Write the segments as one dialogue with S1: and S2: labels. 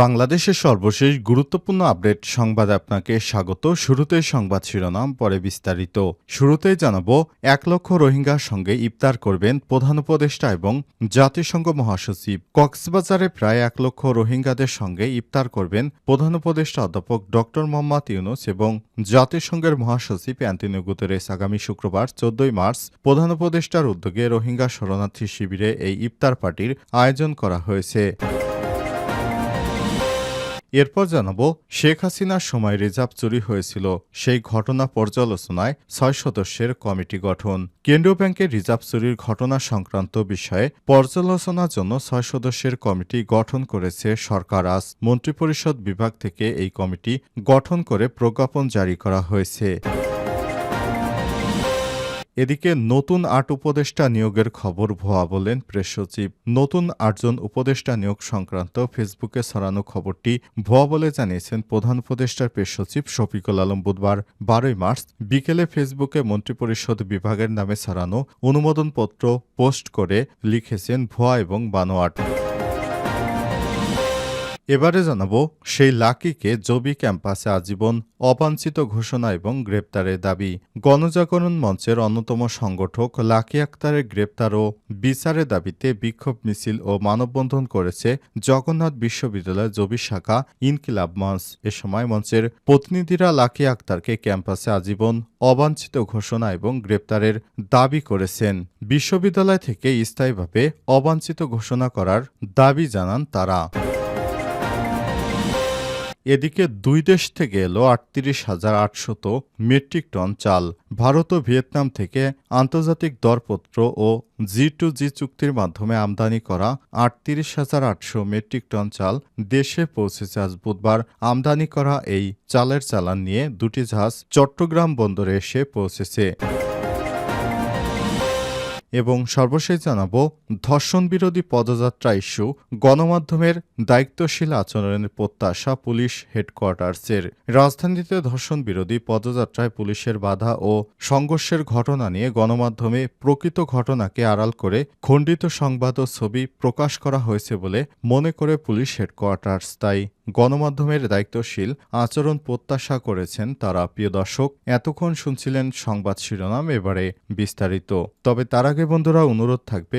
S1: বাংলাদেশের সর্বশেষ গুরুত্বপূর্ণ আপডেট সংবাদ আপনাকে স্বাগত শুরুতে সংবাদ শিরোনাম পরে বিস্তারিত শুরুতে জানাবো এক লক্ষ রোহিঙ্গার সঙ্গে ইফতার করবেন প্রধান উপদেষ্টা এবং জাতিসংঘ মহাসচিব কক্সবাজারে প্রায় এক লক্ষ রোহিঙ্গাদের সঙ্গে ইফতার করবেন প্রধান উপদেষ্টা অধ্যাপক ডক্টর মোহাম্মদ ইউনুস এবং জাতিসংঘের মহাসচিব অ্যান্টনিও গুতেরেস আগামী শুক্রবার চোদ্দই মার্চ প্রধান উপদেষ্টার উদ্যোগে রোহিঙ্গা শরণার্থী শিবিরে এই ইফতার পার্টির আয়োজন করা হয়েছে এরপর জানাবো শেখ হাসিনার সময় রিজার্ভ চুরি হয়েছিল সেই ঘটনা পর্যালোচনায় ছয় সদস্যের কমিটি গঠন কেন্দ্রীয় ব্যাংকের রিজার্ভ চুরির ঘটনা সংক্রান্ত বিষয়ে পর্যালোচনার জন্য ছয় সদস্যের কমিটি গঠন করেছে সরকার আজ মন্ত্রিপরিষদ বিভাগ থেকে এই কমিটি গঠন করে প্রজ্ঞাপন জারি করা হয়েছে এদিকে নতুন আট উপদেষ্টা নিয়োগের খবর ভুয়া বলেন প্রেস সচিব নতুন আটজন উপদেষ্টা নিয়োগ সংক্রান্ত ফেসবুকে ছড়ানো খবরটি ভুয়া বলে জানিয়েছেন প্রধান উপদেষ্টার প্রেস সচিব শফিকুল আলম বুধবার বারোই মার্চ বিকেলে ফেসবুকে মন্ত্রিপরিষদ বিভাগের নামে ছড়ানো অনুমোদনপত্র পোস্ট করে লিখেছেন ভুয়া এবং বানোয়াট এবারে জানাব সেই লাকিকে জবি ক্যাম্পাসে আজীবন অবাঞ্ছিত ঘোষণা এবং গ্রেপ্তারের দাবি গণজাগরণ মঞ্চের অন্যতম সংগঠক লাকি আক্তারের গ্রেপ্তার ও বিচারের দাবিতে বিক্ষোভ মিছিল ও মানববন্ধন করেছে জগন্নাথ বিশ্ববিদ্যালয়ের জবি শাখা ইনকিলাব মঞ্চ এ সময় মঞ্চের প্রতিনিধিরা লাকি আক্তারকে ক্যাম্পাসে আজীবন অবাঞ্ছিত ঘোষণা এবং গ্রেপ্তারের দাবি করেছেন বিশ্ববিদ্যালয় থেকে স্থায়ীভাবে অবাঞ্ছিত ঘোষণা করার দাবি জানান তারা এদিকে দুই দেশ থেকে এলো আটত্রিশ হাজার আটশত মেট্রিক টন চাল ভারত ও ভিয়েতনাম থেকে আন্তর্জাতিক দরপত্র ও জি টু জি চুক্তির মাধ্যমে আমদানি করা আটত্রিশ হাজার আটশো মেট্রিক টন চাল দেশে পৌঁছেছে আজ বুধবার আমদানি করা এই চালের চালান নিয়ে দুটি জাহাজ চট্টগ্রাম বন্দরে এসে পৌঁছেছে এবং সর্বশেষ জানাবো ধর্ষণ বিরোধী পদযাত্রা ইস্যু গণমাধ্যমের দায়িত্বশীল আচরণের প্রত্যাশা পুলিশ হেডকোয়ার্টার্সের রাজধানীতে ধর্ষণ বিরোধী পদযাত্রায় পুলিশের বাধা ও সংঘর্ষের ঘটনা নিয়ে গণমাধ্যমে প্রকৃত ঘটনাকে আড়াল করে খণ্ডিত সংবাদ ও ছবি প্রকাশ করা হয়েছে বলে মনে করে পুলিশ হেডকোয়ার্টার্স তাই গণমাধ্যমের দায়িত্বশীল আচরণ প্রত্যাশা করেছেন তারা প্রিয় দর্শক এতক্ষণ শুনছিলেন সংবাদ শিরোনাম এবারে বিস্তারিত তবে তার আগে বন্ধুরা অনুরোধ থাকবে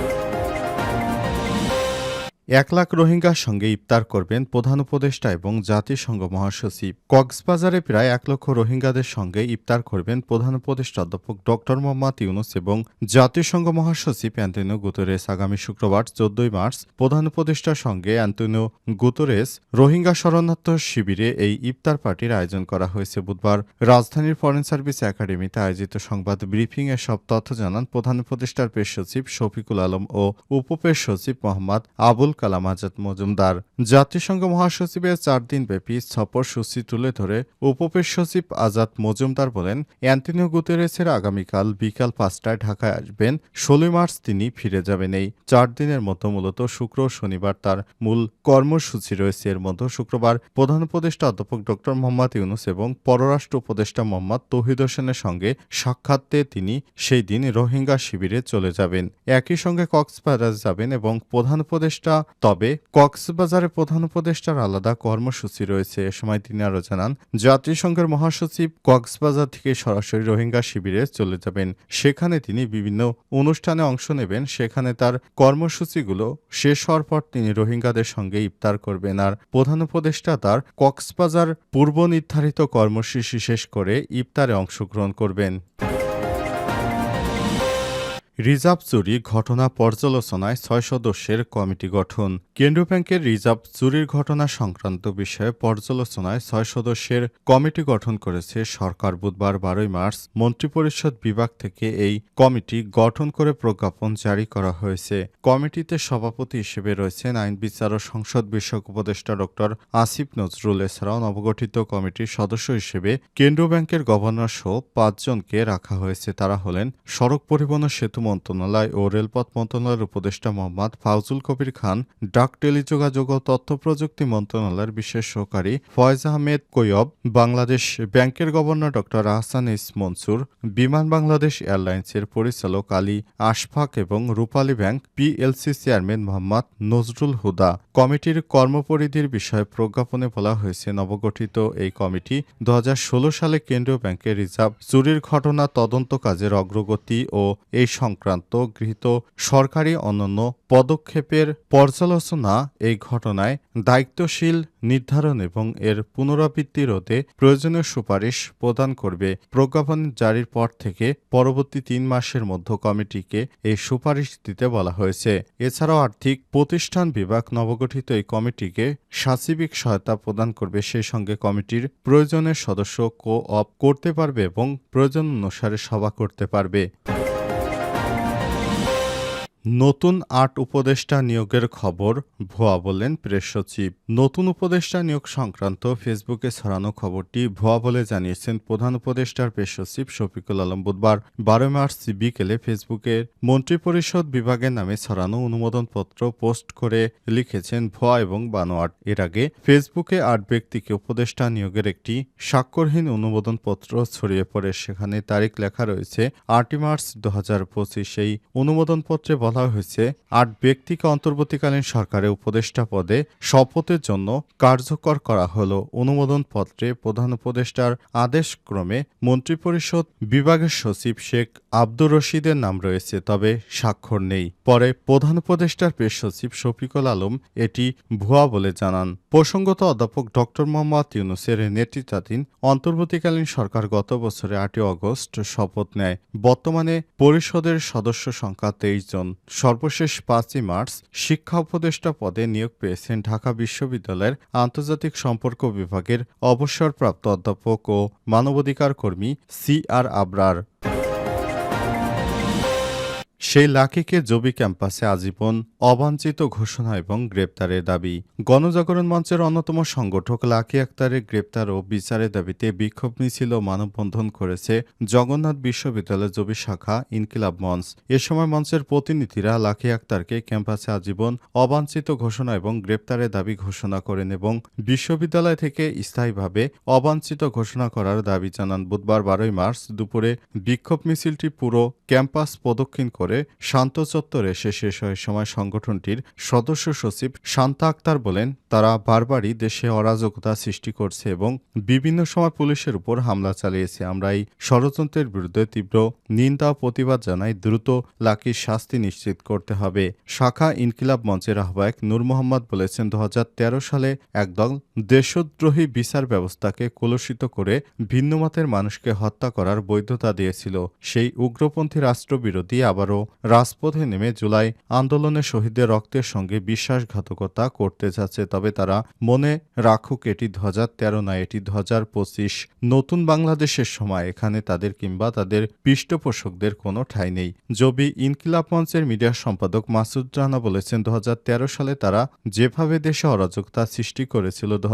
S1: এক লাখ রোহিঙ্গার সঙ্গে ইফতার করবেন প্রধান উপদেষ্টা এবং জাতিসংঘ মহাসচিব কক্সবাজারে প্রায় এক লক্ষ রোহিঙ্গাদের সঙ্গে ইফতার করবেন প্রধান উপদেষ্টা অধ্যাপক ড মোহাম্মদ ইউনুস এবং জাতিসংঘ মহাসচিব অ্যান্টনিও গুতরেস আগামী শুক্রবার চোদ্দই মার্চ প্রধান উপদেষ্টার সঙ্গে অ্যান্টনিও গুতরেস রোহিঙ্গা শরণার্থ শিবিরে এই ইফতার পার্টির আয়োজন করা হয়েছে বুধবার রাজধানীর ফরেন সার্ভিস একাডেমিতে আয়োজিত সংবাদ ব্রিফিং এ সব তথ্য জানান প্রধান উপদেষ্টার পেশ সচিব শফিকুল আলম ও উপপেশ সচিব মোহাম্মদ আবুল কালাম আজাদ মজুমদার জাতিসংঘ মহাসচিবের চার দিন ব্যাপী সফর সূচি তুলে ধরে উপপের সচিব আজাদ মজুমদার বলেন অ্যান্টনিও গুতেরেসের আগামীকাল বিকাল পাঁচটায় ঢাকায় আসবেন ষোলোই মার্চ তিনি ফিরে যাবেন এই চার দিনের মতো মূলত শুক্র শনিবার তার মূল কর্মসূচি রয়েছে এর মধ্যে শুক্রবার প্রধান উপদেষ্টা অধ্যাপক ড মোহাম্মদ ইউনুস এবং পররাষ্ট্র উপদেষ্টা মোহাম্মদ তহিদ হোসেনের সঙ্গে সাক্ষাতে তিনি সেই দিন রোহিঙ্গা শিবিরে চলে যাবেন একই সঙ্গে কক্সবাজার যাবেন এবং প্রধান উপদেষ্টা তবে কক্সবাজারে প্রধান উপদেষ্টার আলাদা কর্মসূচি রয়েছে এ সময় তিনি আরও জানান জাতিসংঘের মহাসচিব কক্সবাজার থেকে সরাসরি রোহিঙ্গা শিবিরে চলে যাবেন সেখানে তিনি বিভিন্ন অনুষ্ঠানে অংশ নেবেন সেখানে তার কর্মসূচিগুলো শেষ হওয়ার পর তিনি রোহিঙ্গাদের সঙ্গে ইফতার করবেন আর প্রধান উপদেষ্টা তার কক্সবাজার পূর্ব নির্ধারিত কর্মসূচি শেষ করে ইফতারে অংশগ্রহণ করবেন রিজার্ভ চুরি ঘটনা পর্যালোচনায় ছয় সদস্যের কমিটি গঠন কেন্দ্রীয় ব্যাংকের রিজার্ভ চুরির ঘটনা সংক্রান্ত বিষয়ে পর্যালোচনায় ছয় সদস্যের কমিটি গঠন করেছে সরকার বুধবার বারোই মার্চ মন্ত্রিপরিষদ বিভাগ থেকে এই কমিটি গঠন করে প্রজ্ঞাপন জারি করা হয়েছে কমিটিতে সভাপতি হিসেবে রয়েছেন আইন বিচার ও সংসদ বিষয়ক উপদেষ্টা ড আসিফ নজরুল এছাড়াও নবগঠিত কমিটির সদস্য হিসেবে কেন্দ্রীয় ব্যাংকের গভর্নর সহ পাঁচজনকে রাখা হয়েছে তারা হলেন সড়ক পরিবহন সেতু মন্ত্রণালয় ও রেলপথ মন্ত্রণালয়ের উপদেষ্টা মোহাম্মদ ফাউজুল কবির খান ডাক টেলিযোগাযোগ ও তথ্য প্রযুক্তি মন্ত্রণালয়ের বিশেষ সহকারী ফয়েজ আহমেদ কৈয়ব বাংলাদেশ ব্যাংকের governor doctor Ahsan H Mansur Biman Bangladesh এয়ারলাইন্সের পরিচালক আলী আশফাক এবং Rupali bank PLC chairman Mohammad Nazrul Huda কমিটির কর্মপরিধির বিষয়ে প্রজ্ঞাপনে বলা হয়েছে নবগঠিত এই কমিটি দু সালে কেন্দ্রীয় ব্যাংকের রিজার্ভ চুরির ঘটনা তদন্ত কাজের অগ্রগতি ও এই সংক্রান্ত গৃহীত সরকারি অন্যান্য পদক্ষেপের পর্যালোচনা এই ঘটনায় দায়িত্বশীল নির্ধারণ এবং এর পুনরাবৃত্তি রোধে প্রয়োজনীয় সুপারিশ প্রদান করবে প্রজ্ঞাপন জারির পর থেকে পরবর্তী তিন মাসের মধ্যে কমিটিকে এই সুপারিশ দিতে বলা হয়েছে এছাড়াও আর্থিক প্রতিষ্ঠান বিভাগ নবগঠিত এই কমিটিকে সাচিবিক সহায়তা প্রদান করবে সেই সঙ্গে কমিটির প্রয়োজনের সদস্য কো অপ করতে পারবে এবং প্রয়োজন অনুসারে সভা করতে পারবে নতুন আট উপদেষ্টা নিয়োগের খবর ভুয়া বলেন প্রেস সচিব নতুন উপদেষ্টা নিয়োগ সংক্রান্ত ফেসবুকে ছড়ানো খবরটি ভুয়া বলে জানিয়েছেন প্রধান উপদেষ্টার প্রেস সচিব শফিকুল আলম বুধবার বারো মার্চ বিকেলে ফেসবুকে মন্ত্রিপরিষদ বিভাগের নামে ছড়ানো অনুমোদনপত্র পোস্ট করে লিখেছেন ভুয়া এবং বানোয়াট এর আগে ফেসবুকে আট ব্যক্তিকে উপদেষ্টা নিয়োগের একটি স্বাক্ষরহীন অনুমোদনপত্র ছড়িয়ে পড়ে সেখানে তারিখ লেখা রয়েছে আটই মার্চ দু হাজার পঁচিশ এই অনুমোদনপত্রে বলা হয়েছে আট ব্যক্তিকে অন্তর্বর্তীকালীন সরকারের উপদেষ্টা পদে শপথের জন্য কার্যকর করা হল অনুমোদন পত্রে প্রধান উপদেষ্টার আদেশ ক্রমে মন্ত্রিপরিষদ বিভাগের সচিব শেখ আব্দুর রশিদের নাম রয়েছে তবে স্বাক্ষর নেই পরে প্রধান উপদেষ্টার পেশ সচিব শফিকুল আলম এটি ভুয়া বলে জানান প্রসঙ্গত অধ্যাপক ড মোহাম্মদ ইউনুসের নেতৃত্বাধীন অন্তর্বর্তীকালীন সরকার গত বছরে আটই অগস্ট শপথ নেয় বর্তমানে পরিষদের সদস্য সংখ্যা তেইশ জন সর্বশেষ পাঁচই মার্চ শিক্ষা উপদেষ্টা পদে নিয়োগ পেয়েছেন ঢাকা বিশ্ববিদ্যালয়ের আন্তর্জাতিক সম্পর্ক বিভাগের অবসরপ্রাপ্ত অধ্যাপক ও মানবাধিকার কর্মী সি আর আবরার সেই লাকিকে জবি ক্যাম্পাসে আজীবন অবাঞ্ছিত ঘোষণা এবং গ্রেপ্তারের দাবি গণজাগরণ মঞ্চের অন্যতম সংগঠক লাকি আক্তারের গ্রেপ্তার ও বিচারের দাবিতে বিক্ষোভ মিছিল মানববন্ধন করেছে জগন্নাথ বিশ্ববিদ্যালয়ের জবি শাখা ইনকিলাব মঞ্চ এ সময় মঞ্চের প্রতিনিধিরা লাকি আক্তারকে ক্যাম্পাসে আজীবন অবাঞ্ছিত ঘোষণা এবং গ্রেপ্তারের দাবি ঘোষণা করেন এবং বিশ্ববিদ্যালয় থেকে স্থায়ীভাবে অবাঞ্ছিত ঘোষণা করার দাবি জানান বুধবার বারোই মার্চ দুপুরে বিক্ষোভ মিছিলটি পুরো ক্যাম্পাস প্রদক্ষিণ করে করে শান্ত চত্বরে এসে শেষ হয় সময় সংগঠনটির সদস্য সচিব শান্তা আক্তার বলেন তারা বারবারই দেশে অরাজকতা সৃষ্টি করছে এবং বিভিন্ন সময় পুলিশের উপর হামলা চালিয়েছে আমরা এই ষড়যন্ত্রের বিরুদ্ধে তীব্র নিন্দা প্রতিবাদ জানাই দ্রুত লাকির শাস্তি নিশ্চিত করতে হবে শাখা ইনকিলাব মঞ্চের আহ্বায়ক নূর মোহাম্মদ বলেছেন দু সালে একদল দেশদ্রোহী বিচার ব্যবস্থাকে কলুষিত করে ভিন্নমতের মানুষকে হত্যা করার বৈধতা দিয়েছিল সেই উগ্রপন্থী রাষ্ট্রবিরোধী আবারও রাজপথে নেমে জুলাই আন্দোলনে শহীদদের রক্তের সঙ্গে বিশ্বাসঘাতকতা করতে যাচ্ছে তবে তারা মনে রাখুক এটি দু হাজার তেরো না এটি দু হাজার পঁচিশ নতুন বাংলাদেশের সময় এখানে তাদের কিংবা তাদের পৃষ্ঠপোষকদের কোনো ঠাঁই নেই জবি ইনকিলাব মঞ্চের মিডিয়া সম্পাদক মাসুদ রানা বলেছেন দু সালে তারা যেভাবে দেশে অরাজকতা সৃষ্টি করেছিল দু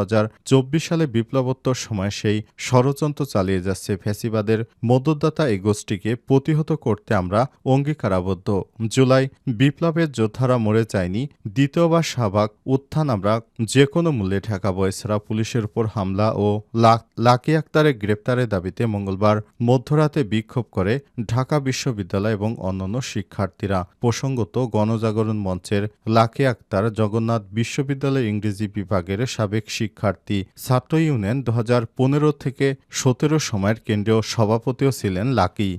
S1: সালে বিপ্লবোত্তর সময় সেই ষড়যন্ত্র চালিয়ে যাচ্ছে ফ্যাসিবাদের মদতদাতা এই গোষ্ঠীকে প্রতিহত করতে আমরা অঙ্গীকার কারাবদ্ধ জুলাই বিপ্লবের যোদ্ধারা মরে যায়নি দ্বিতীয়বার শাহবাগ উত্থান আমরা যে কোনো মূল্যে ঠেকাবো এছাড়া পুলিশের উপর হামলা ও লাকি আক্তারের গ্রেপ্তারের দাবিতে মঙ্গলবার মধ্যরাতে বিক্ষোভ করে ঢাকা বিশ্ববিদ্যালয় এবং অন্যান্য শিক্ষার্থীরা প্রসঙ্গত গণজাগরণ মঞ্চের লাকি আক্তার জগন্নাথ বিশ্ববিদ্যালয় ইংরেজি বিভাগের সাবেক শিক্ষার্থী ছাত্র ইউনিয়ন দু থেকে সতেরো সময়ের কেন্দ্রীয় সভাপতিও ছিলেন লাকি